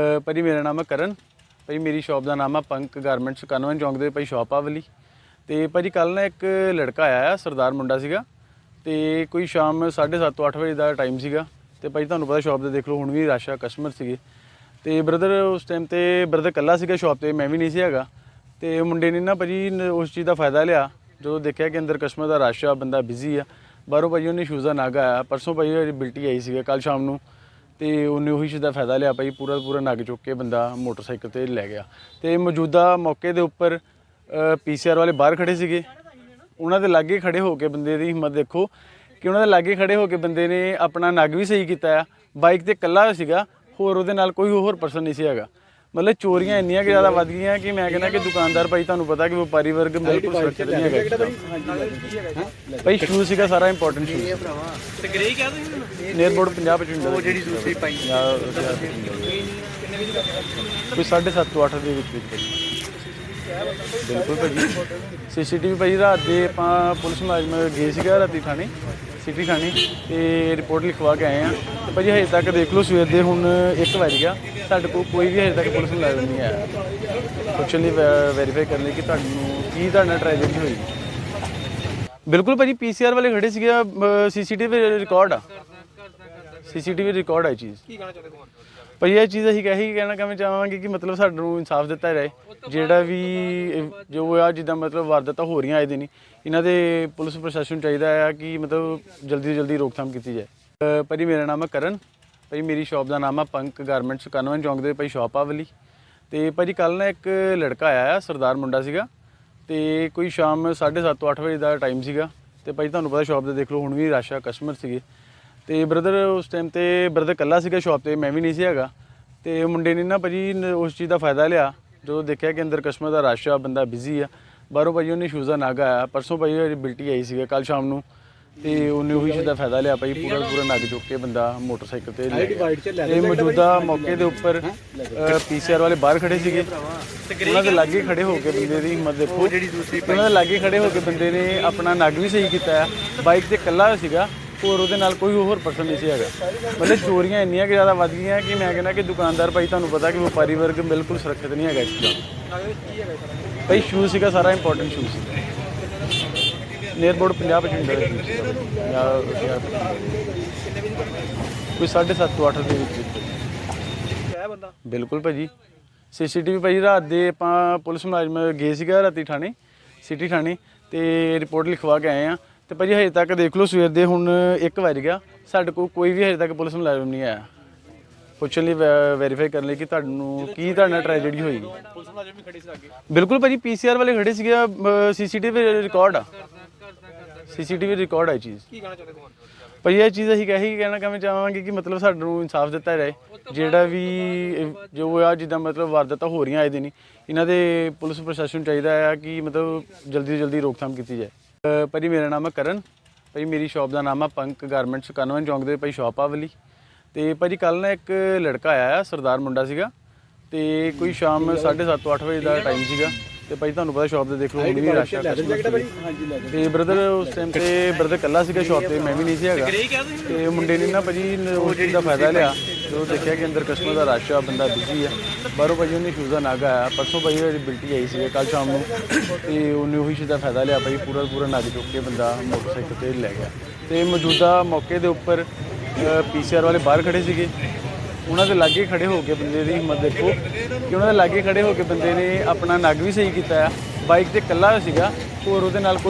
ਅ, ਭਾਜੀ ਮੇਰਾ ਨਾਮ ਹੈ ਕਰਨ। ਭਾਜੀ ਮੇਰੀ ਸ਼ਾਪ ਦਾ ਨਾਮ ਹੈ ਪੰਕ ਗਾਰਮੈਂਟਸ ਕਨਵਨ ਚੌਂਕ ਦੇ ਭਾਈ ਸ਼ਾਪ ਆ ਵਾਲੀ। ਤੇ ਭਾਜੀ ਕੱਲ ਨਾ ਇੱਕ ਲੜਕਾ ਆਇਆ ਆ ਸਰਦਾਰ ਮੁੰਡਾ ਸੀਗਾ। ਤੇ ਕੋਈ ਸ਼ਾਮ 7:30 ਤੋਂ 8 ਵਜੇ ਦਾ ਟਾਈਮ ਸੀਗਾ। ਤੇ ਭਾਜੀ ਤੁਹਾਨੂੰ ਪਤਾ ਸ਼ਾਪ ਤੇ ਦੇਖ ਲਓ ਹੁਣ ਵੀ ਰਸ਼ ਆ ਕਸਟਮਰ ਸੀਗੇ। ਤੇ ਬ੍ਰਦਰ ਉਸ ਟਾਈਮ ਤੇ ਬ੍ਰਦਰ ਕੱਲਾ ਸੀਗਾ ਸ਼ਾਪ ਤੇ ਮੈਂ ਵੀ ਨਹੀਂ ਸੀ ਹੈਗਾ। ਤੇ ਮੁੰਡੇ ਨੇ ਨਾ ਭਾਜੀ ਨ- ਉਸ ਚੀਜ਼ ਦਾ ਫਾਇਦਾ ਲਿਆ। ਜਦੋਂ ਦੇਖਿਆ ਕਿ ਅੰਦਰ ਕਸਟਮਰ ਦਾ ਰਸ਼ ਆ ਬੰਦਾ ਬਿਜ਼ੀ ਆ ਬਾਹਰੋਂ ਭਾਜੀ ਉਹਨੇ ਸ਼ੂਜ਼ ਦਾ ਨਾਗਾ ਆਇਆ। ਪਰਸੋਂ ਭਾਜੀ ਉਹਦੀ ਬਿਲਟੀ ਆਈ ਸੀਗਾ ਕੱਲ ਸ਼ਾਮ ਨੂੰ। ਤੇ ਉਹਨੇ ਉਹੀ ਚੀਜ਼ ਦਾ ਫਾਇਦਾ ਲਿਆ ਭਾਈ, ਪੂਰਾ ਪੂਰਾ ਨਗ ਚੁੱਕ ਕੇ ਬੰਦਾ ਮੋਟਰਸਾਈਕਲ ਤੇ ਲੈ ਗਿਆ। ਤੇ ਮੌਜੂਦਾ ਮੌਕੇ ਦੇ ਉੱਪਰ ਪੀਸੀਆਰ ਵਾਲੇ ਬਾਹਰ ਖੜੇ ਸੀਗੇ। ਉਹਨਾਂ ਦੇ ਲਾਗੇ ਖੜੇ ਹੋ ਕੇ ਬੰਦੇ ਦੀ ਹਿੰਮਤ ਦੇਖੋ ਕਿ ਉਹਨਾਂ ਦੇ ਲਾਗੇ ਖੜੇ ਹੋ ਕੇ ਬੰਦੇ ਨੇ ਆਪਣਾ ਨਗ ਵੀ ਸਹੀ ਕੀਤਾ ਆ। ਬਾਈਕ ਤੇ ਇਕੱਲਾ ਸੀਗਾ, ਹੋਰ ਉਹਦੇ ਨਾਲ ਕੋਈ ਹੋਰ ਪਰਸਨ ਨਹੀਂ ਸੀ ਹੈਗਾ। ਮਤਲਬ ਚੋਰੀਆਂ ਇੰਨੀਆਂ ਕਿ ਜ਼ਿਆਦਾ ਵੱਧ ਗਈਆਂ ਕਿ ਮੈਂ ਕਹਿੰਦਾ ਕਿ ਦੁਕਾਨਦਾਰ ਭਾਈ ਤੁਹਾਨੂੰ ਪਤਾ ਕਿ ਵਪਾਰੀ ਵਰਗ ਬਿਲਕੁਲ ਸੁਰੱਖਿਅਤ ਨਹੀਂ ਹੈਗਾ। ਭਾਈ? ਸ਼ੂਜ਼ ਸੀਗਾ ਸਾਰਾ ਇੰਪੋਰਟੈਂਟ ਸ਼ੂਜ਼ ਤੇ ਗ੍ਰੇ ਕਿਹਾ ਤੁਸੀਂ ਮੈਨੂੰ ਨੀਅਰ ਬੋਰਡ 50 55 ਉਹ ਜਿਹੜੀ ਦੂਸਰੀ ਪਾਈ। ਕੋਈ 7:30 ਤੋਂ 8 ਦੇ ਵਿੱਚ ਵਿੱਚ ਬਿਲਕੁਲ ਭਾਜੀ ਸੀਸੀਟੀਵੀ ਭਾਜੀ ਰਾਤ ਦੇ ਆਪਾਂ ਪੁਲਿਸ ਮੁਲਾਜ਼ਮ ਗਏ ਸੀਗਾ ਰਾਤੀ ਥਾਣੇ ਸਿਟੀ ਥਾਣੇ ਤੇ ਰਿਪੋਰਟ ਲਿਖਵਾ ਕੇ ਆਏ ਆ ਤੇ ਭਾਜੀ ਹਜੇ ਤੱਕ ਦੇਖ ਲਓ ਸਵੇਰ ਦੇ ਹੁਣ 1 ਵਜ ਗਿਆ। ਸਾਡੇ ਕੋਲ ਕੋਈ ਵੀ ਹਜੇ ਤੱਕ ਪੁਲਿਸ ਮੁਲਾਜ਼ਮ ਨਹੀਂ ਆਇਆ ਪੁੱਛਣ ਲਈ ਵੈਰੀਫਾਈ ਕਰਨ ਲਈ ਕਿ ਤੁਹਾਨੂੰ ਕੀ ਤੁਹਾਡਾ ਟ੍ਰੈਜਡੀ ਹੋਈ। ਬਿਲਕੁਲ ਭਾਜੀ ਪੀਸੀਆਰ ਵਾਲੇ ਖੜੇ ਸੀਗੇ ਸੀਸੀਟੀਵੀ ਰਿਕਾਰਡ ਆ। ਸੀਸੀਟੀਵੀ ਰਿਕਾਰਡ ਆ ਚੀਜ਼। ਕੀ ਕਹਿਣਾ ਚਾਹੁੰਦੇ ਹੋ ਭਾਈ ਇਹ ਚੀਜ਼ ਅਸੀਂ ਕਹੀ ਕਹਿਣਾ ਕਿਵੇਂ ਚਾਹਾਂਗੇ ਕਿ ਮਤਲਬ ਸਾਨੂੰ ਇਨਸਾਫ ਦਿੱਤਾ ਰਹੇ ਜਿਹੜਾ ਵੀ ਜੋ ਆ ਜਿੱਦਾਂ ਮਤਲਬ ਵਾਰਦਾਤਾਂ ਹੋ ਰਹੀਆਂ ਆਏ ਦਿਨ ਇਹਨਾਂ ਦੇ ਪੁਲਿਸ ਪ੍ਰਸ਼ਾਸਨ ਚਾਹੀਦਾ ਆ ਕਿ ਮਤਲਬ ਜਲਦੀ ਤੋਂ ਜਲਦੀ ਰੋਕਥਾਮ ਕੀਤੀ ਜਾਏ। ਭਾਜੀ ਮੇਰਾ ਨਾਮ ਹੈ ਕਰਨ। ਭਾਜੀ ਮੇਰੀ ਸ਼ਾਪ ਦਾ ਨਾਮ ਆ ਪੰਕ ਗਾਰਮੈਂਟਸ ਕਨਵਨ ਚੌਂਕ ਦੇ ਭਾਈ ਸ਼ਾਪ ਆ ਵਾਲੀ। ਤੇ ਭਾਜੀ ਕੱਲ ਨਾ ਇੱਕ ਲੜਕਾ ਆਇਆ ਸਰਦਾਰ ਮੁੰਡਾ ਸੀਗਾ। ਤੇ ਕੋਈ ਸ਼ਾਮ 7:30 ਤੋਂ 8 ਵਜੇ ਦਾ ਟਾਈਮ ਸੀਗਾ। ਤੇ ਭਾਜੀ ਤੁਹਾਨੂੰ ਪਤਾ ਸ਼ਾਪ ਤੇ ਦੇਖ ਲਓ, ਹੁਣ ਵੀ ਰਸ਼ ਆ ਕਸਟਮਰ ਸੀਗੇ। ਤੇ ਬ੍ਰਦਰ ਉਸ ਟਾਈਮ ਤੇ ਬ੍ਰਦਰ ਕੱਲਾ ਸੀਗਾ ਸ਼ਾਪ ਤੇ, ਮੈਂ ਵੀ ਨਹੀਂ ਸੀ ਹੈਗਾ। ਤੇ ਮੁੰਡੇ ਨੇ ਨਾ ਭਾਜੀ ਨ- ਉਸ ਚੀਜ਼ ਦਾ ਫਾਇਦਾ ਲਿਆ। ਜਦੋਂ ਦੇਖਿਆ ਕਿ ਅੰਦਰ ਕਸਟਮਰ ਦਾ ਰਸ਼ ਆ, ਬੰਦਾ ਬਿਜ਼ੀ ਆ, ਬਾਹਰੋਂ ਭਾਜੀ ਉਹਨੇ ਸ਼ੂਜ਼ ਦਾ ਨਾਗਾ ਆਇਆ। ਪਰਸੋਂ ਭਾਜੀ ਉਹਦੀ ਬਿਲਟੀ ਆਈ ਸੀਗਾ ਕੱਲ ਸ਼ਾਮ ਨੂੰ। ਤੇ ਉਹਨੇ ਉਹੀ ਚੀਜ਼ ਦਾ ਫਾਇਦਾ ਲਿਆ ਭਾਜੀ ਪੂਰਾ ਪੂਰਾ ਨਗ ਚੁੱਕ ਕੇ ਬੰਦਾ ਮੋਟਰਸਾਈਕਲ ਤੇ ਲੈ ਗਿਆ। ਤੇ ਮੌਜੂਦਾ ਮੌਕੇ ਦੇ ਉੱਪਰ ਪੀਸੀਆਰ ਵਾਲੇ ਬਾਹਰ ਖੜੇ ਸੀਗੇ। ਉਹਨਾਂ ਦੇ ਲਾਗੇ ਖੜੇ ਹੋ ਕੇ ਬੰਦੇ ਦੀ ਹਿੰਮਤ ਦੇਖੋ। ਜਿਹੜੀ ਦੂਸਰੀ ਉਹਨਾਂ ਦੇ ਲਾਗੇ ਖੜੇ ਹੋ ਕੇ ਬੰਦੇ ਨੇ ਆਪਣਾ ਨਗ ਵੀ ਸਹੀ ਕੀਤਾ ਆ ਬਾਈਕ ਤੇ ਇਕੱਲਾ ਸੀਗਾ ਹੋਰ ਉਹਦੇ ਨਾਲ ਕੋਈ ਹੋਰ ਪਰਸਨ ਨਹੀਂ ਸੀ ਹੈਗਾ। ਮਤਲਬ ਚੋਰੀਆਂ ਇੰਨੀਆਂ ਕਿ ਜ਼ਿਆਦਾ ਵੱਧ ਗਈਆਂ ਕਿ ਮੈਂ ਕਹਿੰਦਾ ਕਿ ਦੁਕਾਨਦਾਰ ਭਾਈ ਤੁਹਾਨੂੰ ਪਤਾ ਕਿ ਵਪਾਰੀ ਵਰਗ ਬਿਲਕੁਲ ਸੁਰੱਖਿਅਤ ਨਹੀਂ ਹੈਗਾ ਇਸ ਸਰ ਭਾਈ ਸ਼ੂਜ਼ ਸੀਗਾ ਸਾਰਾ ਇੰਪੋਰਟੈਂਟ ਸ਼ੂਜ਼ ਸੀ ਨੀਅਰ ਬੋਰਡ 50 55 ਦਾ ਜਾਂ ਕੋਈ 7:30 ਤੋਂ 8 ਦੇ ਵਿੱਚ। ਵਿੱਚ ਕਿਹਾ ਬੰਦਾ? ਬਿਲਕੁਲ ਭਾਜੀ। ਸੀਸੀਟੀਵੀ ਭਾਜੀ ਰਾਤ ਦੇ ਆਪਾਂ ਪੁਲਿਸ ਮੁਲਾਜ਼ਮ ਗਏ ਸੀਗਾ ਰਾਤੀ ਥਾਣੇ ਸਿਟੀ ਥਾਣੇ ਤੇ ਰਿਪੋਰਟ ਲਿਖਵਾ ਕੇ ਆਏ ਆ। ਤੇ ਭਾਜੀ ਹਜੇ ਤੱਕ ਦੇਖ ਲਓ ਸਵੇਰ ਦੇ ਹੁਣ 1 ਵਜ ਗਿਆ। ਸਾਡੇ ਕੋਲ ਕੋਈ ਵੀ ਹਜੇ ਤੱਕ ਪੁਲਿਸ ਮੁਲਾਜ਼ਮ ਨਹੀਂ ਆਇਆ। ਪੁੱਛਣ ਲਈ ਵੈਰੀਫਾਈ ਕਰਨ ਲਈ ਕਿ ਤੁਹਾਨੂੰ ਕੀ ਤੁਹਾਡਾ ਟ੍ਰੈਜਡੀ ਹੋਈ। ਪੁਲਿਸ ਮੁਲਾਜ਼ਮ ਵੀ ਖੜੇ ਸੀ ਅੱਗੇ। ਬਿਲਕੁਲ ਭਾਜੀ ਪੀਸੀਆਰ ਵਾਲੇ ਖੜੇ ਸੀਗੇ ਸੀਸੀਟੀਵੀ ਰਿਕਾਰਡ ਆ। ਸੀਸੀਟੀਵੀ ਰਿਕਾਰਡ ਆ ਇਹ ਚੀਜ਼। ਕੀ ਕਹਿਣਾ ਚਾਹੁੰਦੇ ਹੋ ਭਾਈ ਇਹ ਚੀਜ਼ ਅਸੀਂ ਕਹੀ ਕਹਿਣਾ ਕਿਵੇਂ ਚਾਹਾਂਗੇ ਕਿ ਮਤਲਬ ਸਾਨੂੰ ਇਨਸਾਫ ਦਿੱਤਾ ਰਹੇ ਜਿਹੜਾ ਵੀ ਜੋ ਆ ਜਿੱਦਾਂ ਮਤਲਬ ਵਾਰਦਾਤਾਂ ਹੋ ਰਹੀਆਂ ਆਏ ਦਿਨ ਹੀ, ਇਹਨਾਂ ਦੇ ਪੁਲਿਸ ਪ੍ਰਸ਼ਾਸਨ ਨੂੰ ਚਾਹੀਦਾ ਆ ਕਿ ਮਤਲਬ ਜਲਦੀ ਤੋਂ ਜਲਦੀ ਰੋਕਥਾਮ ਕੀਤੀ ਜਾਏ। ਭਾਜੀ ਮੇਰਾ ਨਾਮ ਹੈ ਕਰਨ। ਭਾਜੀ ਮੇਰੀ ਸ਼ਾਪ ਦਾ ਨਾਮ ਹੈ ਪੰਕ ਗਾਰਮੈਂਟਸ ਕਨਵਨ ਚੌਂਕ ਦੇ ਭਾਈ ਸ਼ਾਪ ਆ ਵਾਲੀ। ਤੇ ਭਾਜੀ ਕੱਲ ਨਾ ਇੱਕ ਲੜਕਾ ਆਇਆ ਆ ਸਰਦਾਰ ਮੁੰਡਾ ਸੀਗਾ। ਤੇ ਕੋਈ ਸ਼ਾਮ 7:30 ਤੋਂ 8 ਵਜੇ ਦਾ ਟਾਈਮ ਸੀਗਾ। ਤੇ ਭਾਜੀ ਤੁਹਾਨੂੰ ਪਤਾ ਸ਼ਾਪ ਤੇ ਦੇਖ ਲਓ ਹੁਣ ਵੀ ਰਸ਼ ਸੀਗੇ। ਤੇ ਬ੍ਰਦਰ ਉਸ ਟਾਈਮ ਤੇ ਬ੍ਰਦਰ ਕੱਲਾ ਸੀਗਾ ਸ਼ਾਪ ਤੇ ਮੈਂ ਵੀ ਨਹੀਂ ਸੀ ਹੈਗਾ। ਤੇ ਮੁੰਡੇ ਨੇ ਨਾ ਭਾਜੀ ਉਸ ਚੀਜ਼ ਦਾ ਫਾਇਦਾ ਲਿਆ। ਜਦੋਂ ਦੇਖਿਆ ਕਿ ਅੰਦਰ ਕਸਟਮਰ ਦਾ ਰਸ਼ ਆ ਬੰਦਾ ਬਿਜ਼ੀ ਆ। ਬਾਹਰੋਂ ਭਾਜੀ ਉਹਨੇ ਸ਼ੂਜ਼ ਦਾ ਨਾਗਾ ਆਇਆ। ਪਰਸੋਂ ਭਾਜੀ ਉਹਦੀ ਬਿਲਟੀ ਆਈ ਸੀ ਕੱਲ ਸ਼ਾਮ ਨੂੰ। ਤੇ ਉਹਨੇ ਉਹੀ ਚੀਜ਼ ਦਾ ਫਾਇਦਾ ਲਿਆ ਭਾਜੀ ਪੂਰਾ ਪੂਰਾ ਨਗ ਚੁੱਕ ਕੇ ਬੰਦਾ ਮੋਟਰਸਾਈਕਲ ਤੇ ਲੈ ਗਿਆ। ਤੇ ਮੌਜੂਦਾ ਮੌਕੇ ਦੇ ਉੱਪਰ ਪੀਸੀਆਰ ਵਾਲੇ ਬਾਹਰ ਖੜੇ ਸੀਗੇ। ਉਹਨਾਂ ਦੇ ਲਾਗੇ ਖੜੇ ਹੋ ਕੇ ਬੰਦੇ ਦੀ ਹਿੰਮਤ ਦੇਖੋ ਕਿ ਉਹਨਾਂ ਦੇ ਲਾਗੇ ਖੜੇ ਹੋ ਕੇ ਬੰਦੇ ਨੇ ਆਪਣਾ ਨਗ ਵੀ ਸਹੀ ਕੀਤਾ ਆ। ਬਾਈਕ ਤੇ ਇਕੱਲਾ ਸੀਗਾ, ਹੋਰ ਉਹਦੇ ਨਾਲ ਕੋਈ